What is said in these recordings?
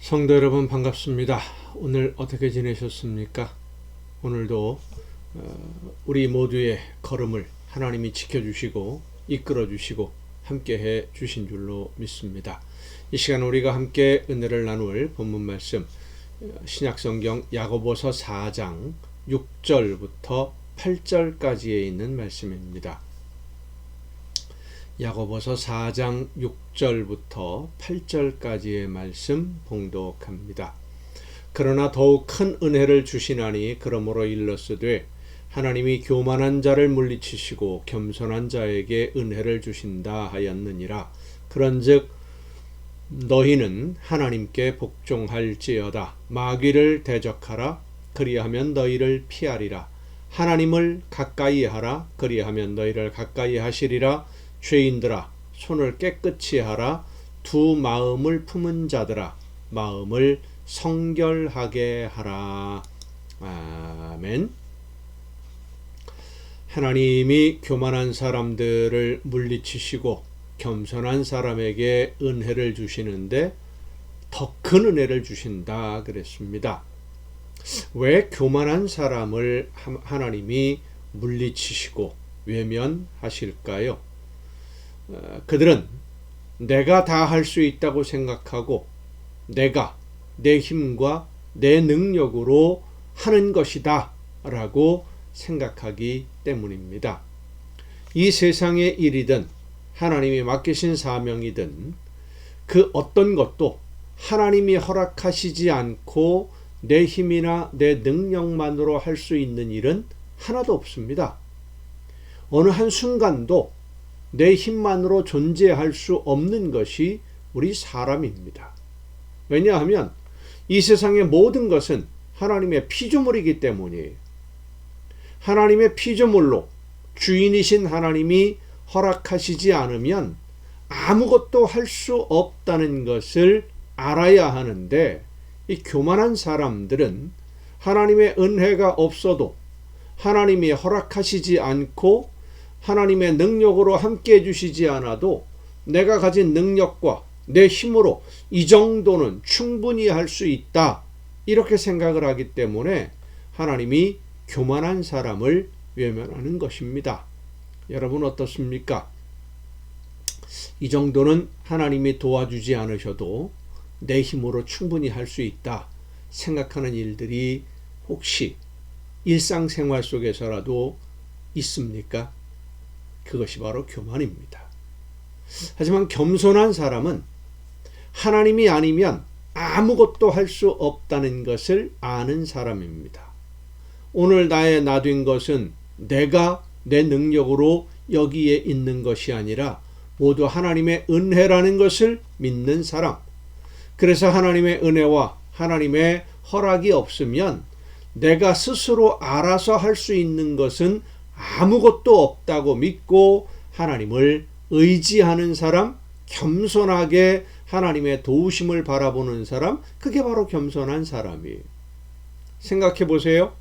성도 여러분 반갑습니다. 오늘 어떻게 지내셨습니까? 오늘도 어, 우리 모두의 걸음을 하나님이 지켜주시고 이끌어주시고 함께해 주신 줄로 믿습니다. 이 시간 우리가 함께 은혜를 나눌 본문 말씀 어, 신약성경 야고보서 4장 6절부터 8절까지에 있는 말씀입니다. 야고보서 4장 6절부터 8절까지의 말씀 봉독합니다. 그러나 더욱 큰 은혜를 주시나니 그러므로 일러스되 하나님이 교만한 자를 물리치시고 겸손한 자에게 은혜를 주신다 하였느니라. 그런즉 너희는 하나님께 복종할지어다. 마귀를 대적하라. 그리하면 너희를 피하리라. 하나님을 가까이 하라. 그리하면 너희를 가까이 하시리라. 죄인들아 손을 깨끗이 하라 두 마음을 품은 자들아 마음을 성결하게 하라 아멘 하나님이 교만한 사람들을 물리치시고 겸손한 사람에게 은혜를 주시는데 더 큰 은혜를 주신다 그랬습니다. 왜 교만한 사람을 하나님이 물리치시고 외면하실까요? 어, 그들은 내가 다 할 수 있다고 생각하고 내가 내 힘과 내 능력으로 하는 것이다 라고 생각하기 때문입니다. 이 세상의 일이든 하나님이 맡기신 사명이든 그 어떤 것도 하나님이 허락하시지 않고 내 힘이나 내 능력만으로 할 수 있는 일은 하나도 없습니다. 어느 한 순간도 내 힘만으로 존재할 수 없는 것이 우리 사람입니다. 왜냐하면 이 세상의 모든 것은 하나님의 피조물이기 때문이에요. 하나님의 피조물로 주인이신 하나님이 허락하시지 않으면 아무것도 할 수 없다는 것을 알아야 하는데 이 교만한 사람들은 하나님의 은혜가 없어도 하나님이 허락하시지 않고 하나님의 능력으로 함께 해주시지 않아도 내가 가진 능력과 내 힘으로 이 정도는 충분히 할 수 있다. 이렇게 생각을 하기 때문에 하나님이 교만한 사람을 외면하는 것입니다. 여러분 어떻습니까? 이 정도는 하나님이 도와주지 않으셔도 내 힘으로 충분히 할 수 있다 생각하는 일들이 혹시 일상생활 속에서라도 있습니까? 그것이 바로 교만입니다. 하지만 겸손한 사람은 하나님이 아니면 아무것도 할 수 없다는 것을 아는 사람입니다. 오늘 나의 나된 것은 내가 내 능력으로 여기에 있는 것이 아니라 모두 하나님의 은혜라는 것을 믿는 사람. 그래서 하나님의 은혜와 하나님의 허락이 없으면 내가 스스로 알아서 할 수 있는 것은 아무것도 없다고 믿고 하나님을 의지하는 사람, 겸손하게 하나님의 도우심을 바라보는 사람, 그게 바로 겸손한 사람이에요. 생각해 보세요.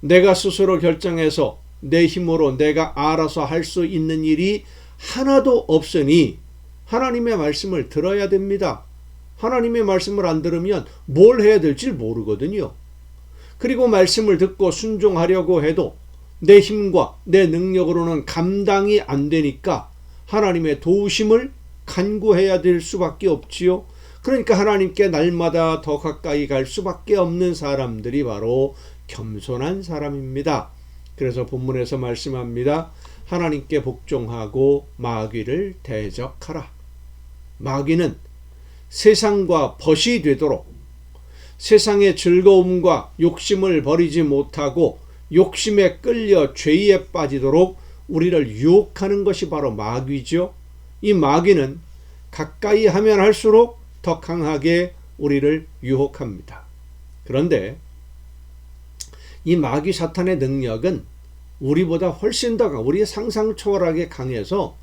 내가 스스로 결정해서 내 힘으로 내가 알아서 할 수 있는 일이 하나도 없으니 하나님의 말씀을 들어야 됩니다. 하나님의 말씀을 안 들으면 뭘 해야 될지 모르거든요. 그리고 말씀을 듣고 순종하려고 해도 내 힘과 내 능력으로는 감당이 안 되니까 하나님의 도우심을 간구해야 될 수밖에 없지요. 그러니까 하나님께 날마다 더 가까이 갈 수밖에 없는 사람들이 바로 겸손한 사람입니다. 그래서 본문에서 말씀합니다. 하나님께 복종하고 마귀를 대적하라. 마귀는 세상과 벗이 되도록 세상의 즐거움과 욕심을 버리지 못하고 욕심에 끌려 죄에 빠지도록 우리를 유혹하는 것이 바로 마귀죠. 이 마귀는 가까이 하면 할수록 더 강하게 우리를 유혹합니다. 그런데 이 마귀 사탄의 능력은 우리보다 훨씬 더 우리의 상상 초월하게 강해서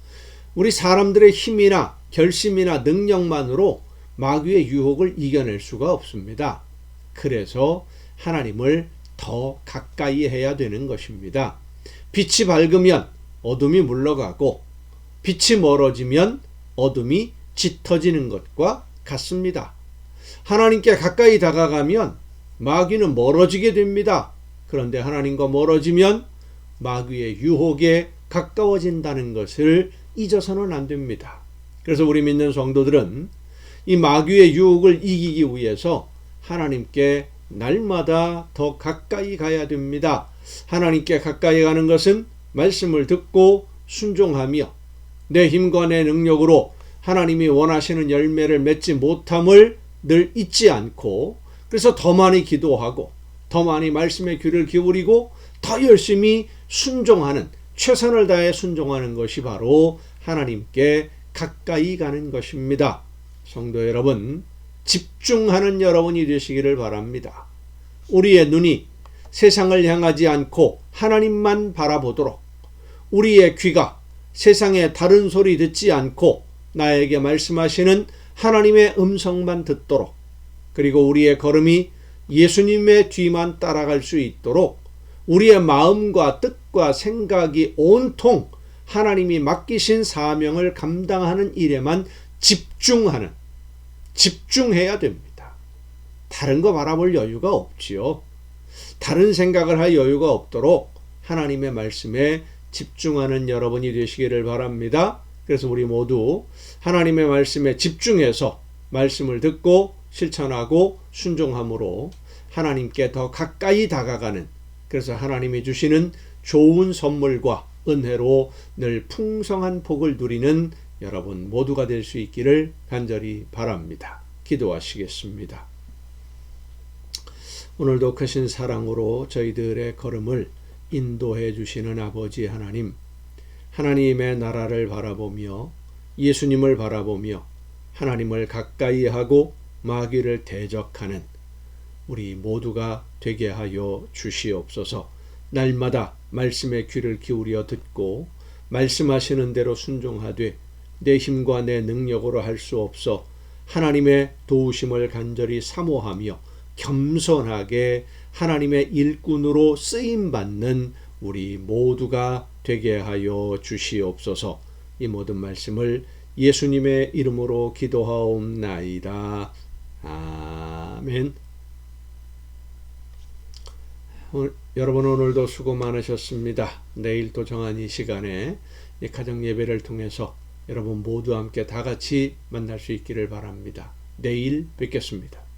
우리 사람들의 힘이나 결심이나 능력만으로 마귀의 유혹을 이겨낼 수가 없습니다. 그래서 하나님을 더 가까이 해야 되는 것입니다. 빛이 밝으면 어둠이 물러가고 빛이 멀어지면 어둠이 짙어지는 것과 같습니다. 하나님께 가까이 다가가면 마귀는 멀어지게 됩니다. 그런데 하나님과 멀어지면 마귀의 유혹에 가까워진다는 것을 잊어서는 안 됩니다. 그래서 우리 믿는 성도들은 이 마귀의 유혹을 이기기 위해서 하나님께 날마다 더 가까이 가야 됩니다. 하나님께 가까이 가는 것은 말씀을 듣고 순종하며 내 힘과 내 능력으로 하나님이 원하시는 열매를 맺지 못함을 늘 잊지 않고 그래서 더 많이 기도하고 더 많이 말씀에 귀를 기울이고 더 열심히 순종하는 최선을 다해 순종하는 것이 바로 하나님께 가까이 가는 것입니다. 성도 여러분, 집중하는 여러분이 되시기를 바랍니다. 우리의 눈이 세상을 향하지 않고 하나님만 바라보도록 우리의 귀가 세상의 다른 소리 듣지 않고 나에게 말씀하시는 하나님의 음성만 듣도록 그리고 우리의 걸음이 예수님의 뒤만 따라갈 수 있도록 우리의 마음과 뜻과 생각이 온통 하나님이 맡기신 사명을 감당하는 일에만 집중하는 집중해야 됩니다. 다른 거 바라볼 여유가 없지요. 다른 생각을 할 여유가 없도록 하나님의 말씀에 집중하는 여러분이 되시기를 바랍니다. 그래서 우리 모두 하나님의 말씀에 집중해서 말씀을 듣고 실천하고 순종함으로 하나님께 더 가까이 다가가는 그래서 하나님이 주시는 좋은 선물과 은혜로 늘 풍성한 복을 누리는 여러분 모두가 될 수 있기를 간절히 바랍니다. 기도하시겠습니다. 오늘도 크신 사랑으로 저희들의 걸음을 인도해 주시는 아버지 하나님, 하나님의 나라를 바라보며 예수님을 바라보며 하나님을 가까이 하고 마귀를 대적하는 우리 모두가 되게 하여 주시옵소서. 날마다 말씀의 귀를 기울여 듣고 말씀하시는 대로 순종하되 내 힘과 내 능력으로 할 수 없어 하나님의 도우심을 간절히 사모하며 겸손하게 하나님의 일꾼으로 쓰임 받는 우리 모두가 되게 하여 주시옵소서. 이 모든 말씀을 예수님의 이름으로 기도하옵나이다. 아멘. 오늘, 여러분 오늘도 수고 많으셨습니다. 내일 또 정한 이 시간에 이 가정 예배를 통해서 여러분 모두 함께 다 같이 만날 수 있기를 바랍니다. 내일 뵙겠습니다.